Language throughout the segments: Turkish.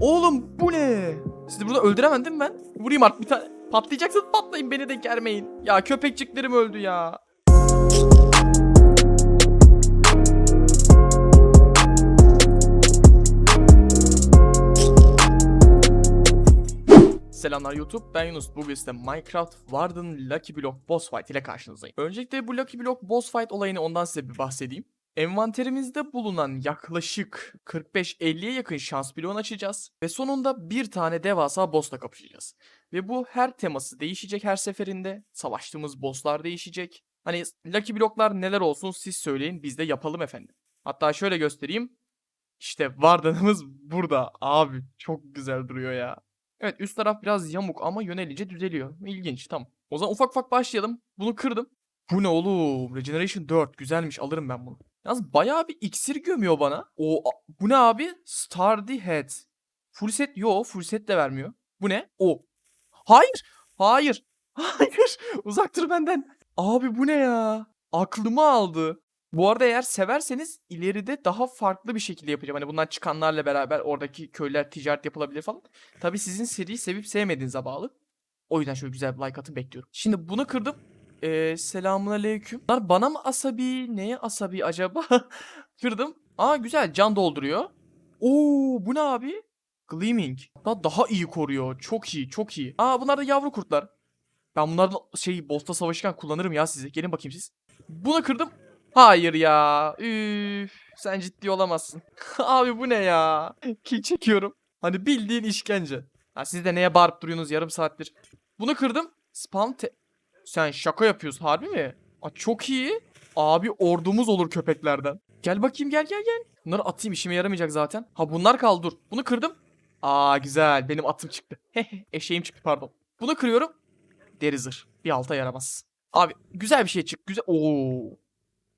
Oğlum bu ne? Sizi burada öldüremem değil mi ben? Vurayım artık bir tane. Patlayacaksın patlayın beni de germeyin. Ya köpekçiklerim öldü ya. Selamlar YouTube, ben Yunus. Bugün size Minecraft Warden Lucky Block Boss Fight ile karşınızdayım. Öncelikle bu Lucky Block Boss Fight olayını ondan size bir bahsedeyim. Envanterimizde bulunan yaklaşık 45-50'ye yakın şans bloğunu açacağız ve sonunda bir tane devasa boss'la kapışacağız. Ve bu her teması değişecek her seferinde. Savaştığımız boss'lar değişecek. Hani Lucky Block'lar neler olsun siz söyleyin biz de yapalım efendim. Hatta şöyle göstereyim. İşte Warden'ımız burada. Abi çok güzel duruyor ya. Evet üst taraf biraz yamuk ama yönelince düzeliyor. İlginç tamam. O zaman ufak ufak başlayalım. Bunu kırdım. Bu ne oğlum? Regeneration 4 güzelmiş alırım ben bunu. Yalnız bayağı bir iksir gömüyor bana. O bu ne abi? Stardy Head. Full set yo full set de vermiyor. Bu ne? O. Hayır. Hayır. Hayır. Uzak dur benden. Abi bu ne ya? Aklımı aldı. Bu arada eğer severseniz ileride daha farklı bir şekilde yapacağım. Hani bundan çıkanlarla beraber oradaki köyler ticaret yapılabilir falan. Tabi sizin seriyi sevip sevmediğinize bağlı. O yüzden şöyle güzel bir like atın bekliyorum. Şimdi bunu kırdım. Ee, selamun aleyküm. Bana mı asabi? Neye asabi acaba? kırdım. Aa güzel can dolduruyor. Oo bu ne abi? Gleaming. Daha, daha iyi koruyor. Çok iyi çok iyi. Aa bunlar da yavru kurtlar. Ben bunlardan şey boss'ta savaşırken kullanırım ya sizi. Gelin bakayım siz. Bunu kırdım. Hayır ya. Üf. Sen ciddi olamazsın. Abi bu ne ya? Kill çekiyorum. Hani bildiğin işkence. Ha, siz de neye bağırıp duruyorsunuz yarım saattir. Bunu kırdım. Spam te... Sen şaka yapıyorsun harbi mi? Aa, çok iyi. Abi ordumuz olur köpeklerden. Gel bakayım gel gel gel. Bunları atayım işime yaramayacak zaten. Ha bunlar kaldı dur. Bunu kırdım. Aa güzel benim atım çıktı. Eşeğim çıktı pardon. Bunu kırıyorum. Deri zırh. Bir alta yaramaz. Abi güzel bir şey çık. Güzel. Oo.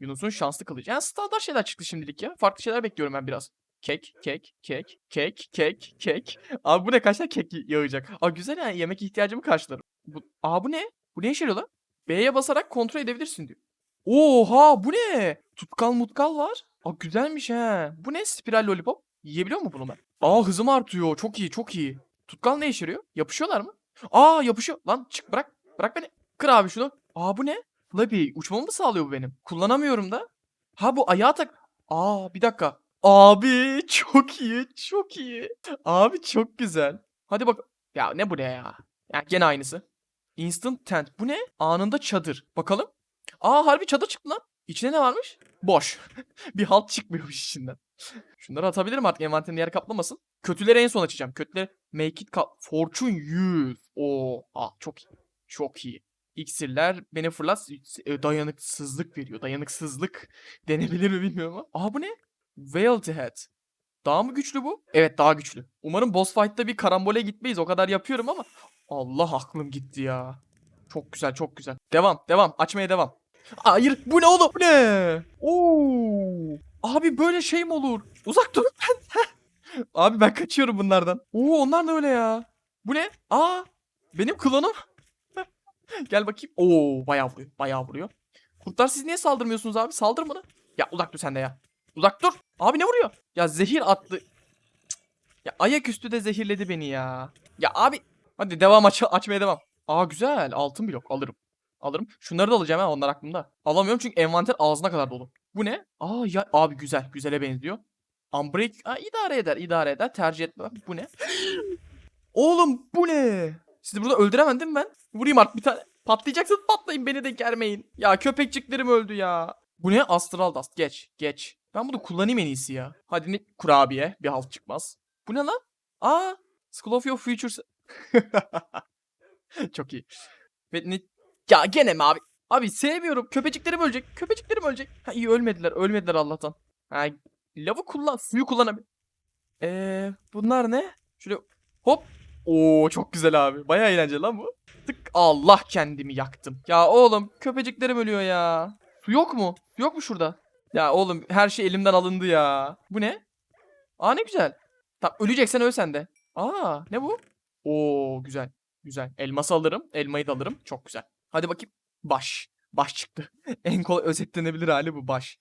Yunus'un şanslı kılıcı. Yani standart şeyler çıktı şimdilik ya. Farklı şeyler bekliyorum ben biraz. Kek, kek, kek, kek, kek, kek. Abi bu ne kaç tane kek yağacak? Aa güzel yani yemek ihtiyacımı karşılar. Bu, aa bu ne? Bu ne işe lan? B'ye basarak kontrol edebilirsin diyor. Oha bu ne? Tutkal mutkal var. Aa güzelmiş he. Bu ne? Spiral lollipop. Yiyebiliyor mu bunu ben? Aa hızım artıyor. Çok iyi çok iyi. Tutkal ne işe yarıyor? Yapışıyorlar mı? Aa yapışıyor. Lan çık bırak. Bırak beni. Kır abi şunu. Aa bu ne? Flappy uçmamı mı sağlıyor bu benim? Kullanamıyorum da. Ha bu ayağa tak. Aa bir dakika. Abi çok iyi çok iyi. Abi çok güzel. Hadi bak. Ya ne bu ne ya? Ya gene aynısı. Instant tent. Bu ne? Anında çadır. Bakalım. Aa harbi çadır çıktı lan. İçine ne varmış? Boş. bir halt çıkmıyormuş içinden. Şunları atabilirim artık envanterin yer kaplamasın. Kötüleri en son açacağım. Kötüleri make it fortune 100. Oo, aa çok iyi. Çok iyi. İksirler beni fırlat e, dayanıksızlık veriyor. Dayanıksızlık denebilir mi bilmiyorum ama. Aa bu ne? Veiled Head. Daha mı güçlü bu? Evet daha güçlü. Umarım boss fight'ta bir karambole gitmeyiz. O kadar yapıyorum ama. Allah aklım gitti ya. Çok güzel çok güzel. Devam devam açmaya devam. Hayır bu ne oğlum bu ne? Oo. Abi böyle şey mi olur? Uzak dur ben. Abi ben kaçıyorum bunlardan. Oo onlar ne öyle ya? Bu ne? Aa benim klonum. Gel bakayım. Oo bayağı vuruyor. Bayağı vuruyor. Kurtlar siz niye saldırmıyorsunuz abi? Saldır bana. Ya uzak dur sen de ya. Uzak dur. Abi ne vuruyor? Ya zehir attı. Ya ayaküstü de zehirledi beni ya. Ya abi. Hadi devam aç açmaya devam. Aa güzel. Altın blok alırım. Alırım. Şunları da alacağım ha onlar aklımda. Alamıyorum çünkü envanter ağzına kadar dolu. Bu ne? Aa ya abi güzel. Güzele benziyor. Unbreak. Aa, idare eder. idare eder. Tercih etmem. Bu ne? Oğlum bu ne? Sizi burada mi ben? Vurayım artık bir tane. Patlayacaksın patlayın beni de germeyin. Ya köpekçiklerim öldü ya. Bu ne? Astral Dust. Geç. Geç. Ben bunu kullanayım en iyisi ya. Hadi ne? Kurabiye. Bir halt çıkmaz. Bu ne lan? Aa. School of Your Futures. Çok iyi. Ve ne? Ya gene mi abi? Abi sevmiyorum. Köpeciklerim ölecek. Köpeciklerim ölecek. Ha iyi ölmediler. Ölmediler Allah'tan. Ha lavı kullan. Suyu kullanabilir. Eee bunlar ne? Şöyle hop. Oo çok güzel abi. Baya eğlenceli lan bu. Tık Allah kendimi yaktım. Ya oğlum köpeciklerim ölüyor ya. Su yok mu? Su yok mu şurada? Ya oğlum her şey elimden alındı ya. Bu ne? Aa ne güzel. Tamam öleceksen öl sen de. Aa ne bu? Oo güzel. Güzel. Elması alırım. Elmayı da alırım. Çok güzel. Hadi bakayım. Baş. Baş çıktı. en kolay özetlenebilir hali bu baş.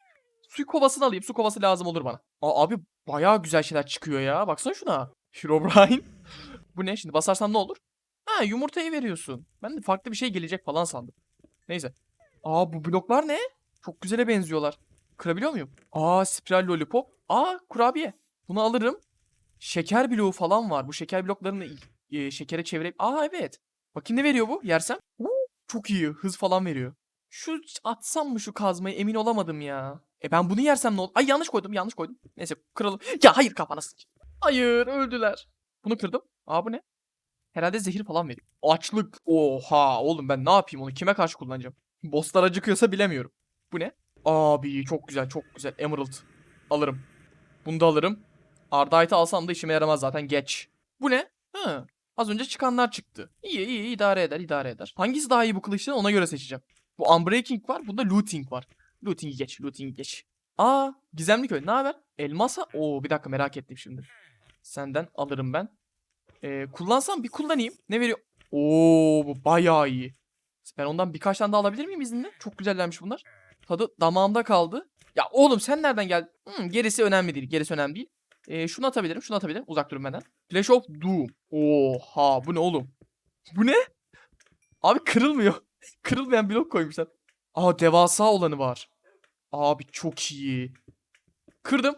Su kovasını alayım. Su kovası lazım olur bana. Aa, abi bayağı güzel şeyler çıkıyor ya. Baksana şuna. Herobrine. Bu ne? Şimdi basarsam ne olur? Ha yumurtayı veriyorsun. Ben de farklı bir şey gelecek falan sandım. Neyse. Aa bu bloklar ne? Çok güzele benziyorlar. Kırabiliyor muyum? Aa spiral lollipop. Aa kurabiye. Bunu alırım. Şeker bloğu falan var. Bu şeker bloklarını e, şekere çevirip... Aa evet. Bakayım ne veriyor bu? Yersem. Uuu, çok iyi. Hız falan veriyor. Şu atsam mı şu kazmayı emin olamadım ya. E ben bunu yersem ne olur? Ay yanlış koydum yanlış koydum. Neyse kıralım. Ya hayır kafana sıç. Hayır öldüler. Bunu kırdım. Aa bu ne? Herhalde zehir falan veriyor. Açlık. Oha oğlum ben ne yapayım onu kime karşı kullanacağım? Bosslar acıkıyorsa bilemiyorum. Bu ne? Abi çok güzel çok güzel. Emerald. Alırım. Bunu da alırım. Ardite alsam da işime yaramaz zaten geç. Bu ne? Hı. Az önce çıkanlar çıktı. İyi iyi idare eder idare eder. Hangisi daha iyi bu kılıçtan ona göre seçeceğim. Bu Unbreaking var bunda Looting var. Looting'i geç Looting'i geç. Aa Gizemli Köy ne haber? Elmasa? Oo bir dakika merak ettim şimdi. Senden alırım ben. Ee, kullansam bir kullanayım. Ne veriyor? Oo bu bayağı iyi. Ben ondan birkaç tane daha alabilir miyim izinle? Çok güzellermiş bunlar. Tadı damağımda kaldı. Ya oğlum sen nereden geldin? Hmm, gerisi önemli değil. Gerisi önemli değil. Ee, şunu atabilirim. Şunu atabilirim. Uzak durun benden. Flash of Doom. Oha bu ne oğlum? Bu ne? Abi kırılmıyor. Kırılmayan blok koymuşlar. Aa devasa olanı var. Abi çok iyi. Kırdım.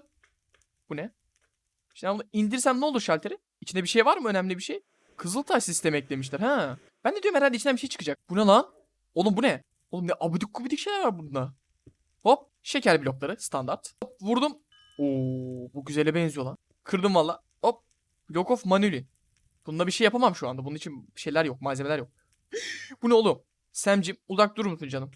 Bu ne? Şimdi bunu indirsem ne olur şalteri? İçinde bir şey var mı önemli bir şey? Kızıltaş sistemi eklemişler ha. Ben de diyorum herhalde içinden bir şey çıkacak. Bu ne lan? Oğlum bu ne? Oğlum ne abidik gubidik şeyler var bunda. Hop şeker blokları standart. Hop vurdum. Oo bu güzele benziyor lan. Kırdım valla. Hop. Block of Manuli. Bunda bir şey yapamam şu anda. Bunun için şeyler yok malzemeler yok. bu ne oğlum? Semcim uzak durur musun canım?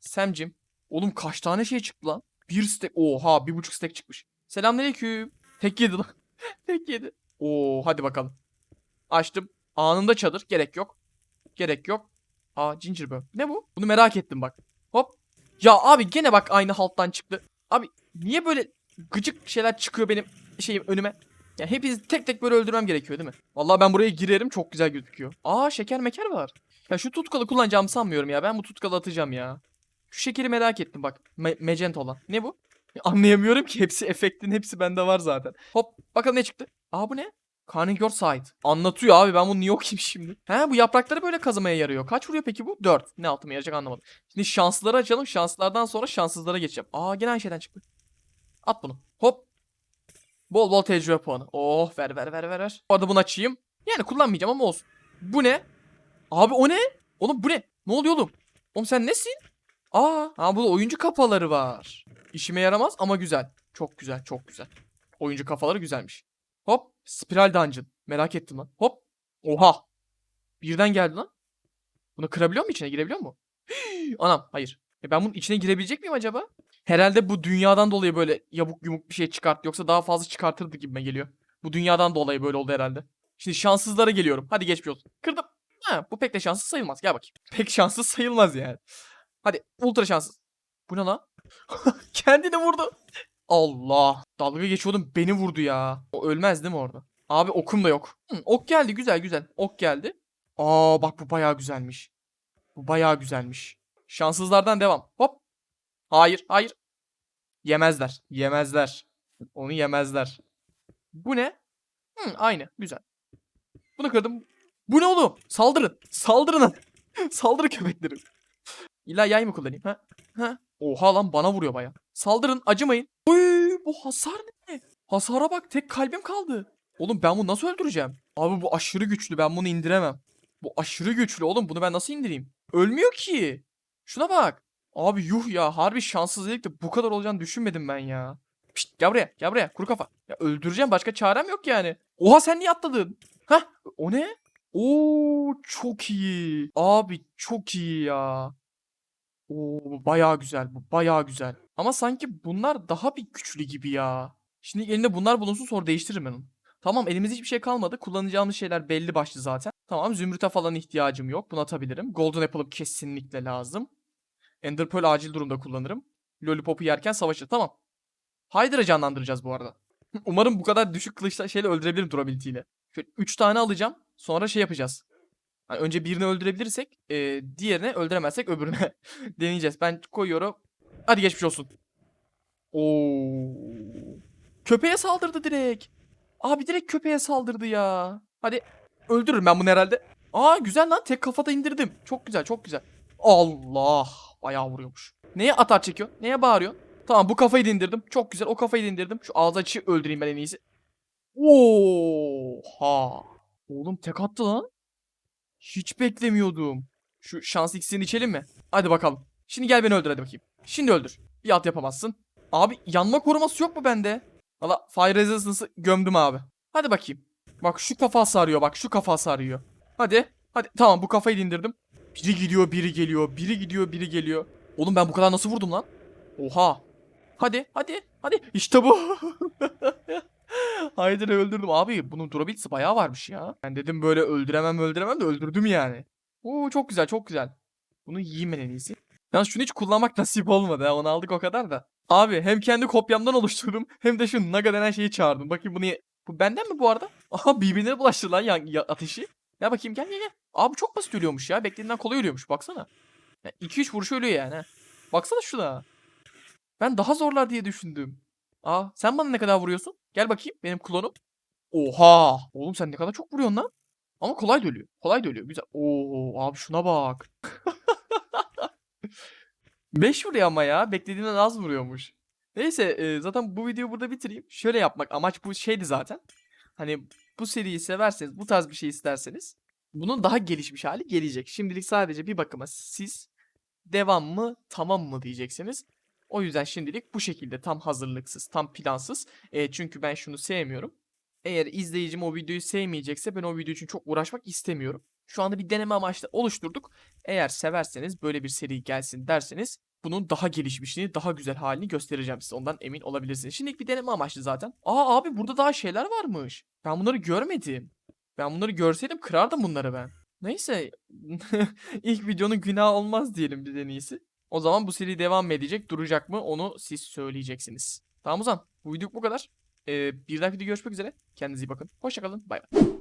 Semcim. Oğlum kaç tane şey çıktı lan? Bir stack. Oha bir buçuk stack çıkmış. Selamünaleyküm. Tek yedi lan. Tek yedi. Oo hadi bakalım. Açtım. Anında çadır. Gerek yok. Gerek yok. Aa Gingerbread. Ne bu? Bunu merak ettim bak. Hop. Ya abi gene bak aynı halttan çıktı. Abi niye böyle gıcık şeyler çıkıyor benim şeyim önüme? Ya hepinizi tek tek böyle öldürmem gerekiyor değil mi? Vallahi ben buraya girerim çok güzel gözüküyor. Aa şeker meker var. Ya şu tutkalı kullanacağımı sanmıyorum ya. Ben bu tutkalı atacağım ya. Şu şekeri merak ettim bak. Me- magenta olan. Ne bu? Anlayamıyorum ki hepsi efektin hepsi bende var zaten. Hop bakalım ne çıktı? Aa bu ne? Your Side. Anlatıyor abi ben bunu niye okuyayım şimdi? He bu yaprakları böyle kazımaya yarıyor. Kaç vuruyor peki bu? 4. Ne altıma yarayacak anlamadım. Şimdi şanslıları açalım. Şanslardan sonra şanssızlara geçeceğim. Aa gene aynı şeyden çıktı. At bunu. Hop. Bol bol tecrübe puanı. Oh ver ver ver ver ver. Bu arada bunu açayım. Yani kullanmayacağım ama olsun. Bu ne? Abi o ne? Oğlum bu ne? Ne oluyor oğlum? Oğlum sen nesin? Aa, ha burada oyuncu kafaları var. İşime yaramaz ama güzel. Çok güzel, çok güzel. Oyuncu kafaları güzelmiş. Hop, spiral dungeon. Merak ettim lan. Hop. Oha. Birden geldi lan. Bunu kırabiliyor mu içine girebiliyor mu? Anam hayır. E ben bunun içine girebilecek miyim acaba? Herhalde bu dünyadan dolayı böyle yabuk yumuk bir şey çıkarttı. Yoksa daha fazla çıkartırdı gibime geliyor. Bu dünyadan dolayı böyle oldu herhalde. Şimdi şanssızlara geliyorum. Hadi geçmiş olsun. Kırdım. Ha, bu pek de şanssız sayılmaz. Gel bakayım. Pek şanssız sayılmaz yani. Hadi ultra şanssız. Bu ne lan? Kendini vurdu. Allah. Dalga geçiyordum beni vurdu ya. O ölmez değil mi orada? Abi okum da yok. Hı, ok geldi güzel güzel. Ok geldi. Aa bak bu bayağı güzelmiş. Bu bayağı güzelmiş. Şanssızlardan devam. Hop. Hayır hayır. Yemezler. Yemezler. Onu yemezler. Bu ne? Hı, aynı. Güzel. Bunu kırdım. Bu ne oğlum? Saldırın. Saldırın. Saldırı köpekleri. İlla yay mı kullanayım ha? Ha? Oha lan bana vuruyor baya. Saldırın acımayın. Oy bu hasar ne? Hasara bak tek kalbim kaldı. Oğlum ben bunu nasıl öldüreceğim? Abi bu aşırı güçlü ben bunu indiremem. Bu aşırı güçlü oğlum bunu ben nasıl indireyim? Ölmüyor ki. Şuna bak. Abi yuh ya harbi şanssızlık da bu kadar olacağını düşünmedim ben ya. Pişt gel buraya gel buraya kuru kafa. Ya öldüreceğim başka çarem yok yani. Oha sen niye atladın? Hah o ne? Oo çok iyi. Abi çok iyi ya. Oo bu bayağı güzel. Bu bayağı güzel. Ama sanki bunlar daha bir güçlü gibi ya. Şimdi elinde bunlar bulunsun sonra değiştiririm ben onu. Tamam elimizde hiçbir şey kalmadı. Kullanacağımız şeyler belli başlı zaten. Tamam zümrüte falan ihtiyacım yok. Bunu atabilirim. Golden Apple'ım kesinlikle lazım. Ender Pearl acil durumda kullanırım. Lollipop'u yerken savaşır. Tamam. Hydra'ı canlandıracağız bu arada. Umarım bu kadar düşük kılıçla şeyle öldürebilirim durability ile. Şöyle 3 tane alacağım. Sonra şey yapacağız. Hani önce birini öldürebilirsek, e, diğerini öldüremezsek öbürüne deneyeceğiz. Ben koyuyorum. Hadi geçmiş olsun. Oo. Köpeğe saldırdı direkt. Abi direkt köpeğe saldırdı ya. Hadi öldürürüm ben bunu herhalde. Aa güzel lan tek kafada indirdim. Çok güzel çok güzel. Allah bayağı vuruyormuş. Neye atar çekiyor? Neye bağırıyor? Tamam bu kafayı da. Çok güzel o kafayı da. Şu ağız açı öldüreyim ben en iyisi. Oha. Oğlum tek attı lan. Hiç beklemiyordum. Şu şans iksirini içelim mi? Hadi bakalım. Şimdi gel beni öldür hadi bakayım. Şimdi öldür. Bir at yapamazsın. Abi yanma koruması yok mu bende? Valla Fire Resistance'ı gömdüm abi. Hadi bakayım. Bak şu kafa sarıyor bak şu kafa sarıyor. Hadi. Hadi tamam bu kafayı indirdim. Biri gidiyor biri geliyor. Biri gidiyor biri geliyor. Oğlum ben bu kadar nasıl vurdum lan? Oha. Hadi hadi hadi. İşte bu. Haydi öldürdüm. Abi bunun durabilitesi bayağı varmış ya. Ben dedim böyle öldüremem öldüremem de öldürdüm yani. Oo çok güzel çok güzel. Bunu yiyeyim ben en iyisi. Yalnız şunu hiç kullanmak nasip olmadı ha. Onu aldık o kadar da. Abi hem kendi kopyamdan oluşturdum hem de şu Naga denen şeyi çağırdım. Bakayım bunu ye- Bu benden mi bu arada? Aha birbirine bulaştı lan ya, ya- ateşi. Ya bakayım gel gel gel. Abi çok basit ölüyormuş ya. Beklediğinden kolay ölüyormuş baksana. 2-3 vuruş ölüyor yani. Baksana şuna. Ben daha zorlar diye düşündüm. Aa sen bana ne kadar vuruyorsun? Gel bakayım benim klonum. Oha. Oğlum sen ne kadar çok vuruyorsun lan. Ama kolay da. Kolay da. Güzel. Oo abi şuna bak. 5 vuruyor ama ya. Beklediğinden az vuruyormuş. Neyse e, zaten bu videoyu burada bitireyim. Şöyle yapmak amaç bu şeydi zaten. Hani bu seriyi severseniz, bu tarz bir şey isterseniz bunun daha gelişmiş hali gelecek. Şimdilik sadece bir bakıma siz devam mı, tamam mı diyeceksiniz. O yüzden şimdilik bu şekilde tam hazırlıksız, tam plansız. E, çünkü ben şunu sevmiyorum. Eğer izleyicim o videoyu sevmeyecekse ben o video için çok uğraşmak istemiyorum. Şu anda bir deneme amaçlı oluşturduk. Eğer severseniz böyle bir seri gelsin derseniz bunun daha gelişmişini, daha güzel halini göstereceğim size. Ondan emin olabilirsiniz. Şimdilik bir deneme amaçlı zaten. Aa abi burada daha şeyler varmış. Ben bunları görmedim. Ben bunları görseydim kırardım bunları ben. Neyse. ilk videonun günahı olmaz diyelim bir en iyisi. O zaman bu seri devam mı edecek, duracak mı onu siz söyleyeceksiniz. Tamam o zaman bu video bu kadar. Ee, bir dahaki videoda görüşmek üzere. Kendinize iyi bakın. Hoşçakalın. Bay bay.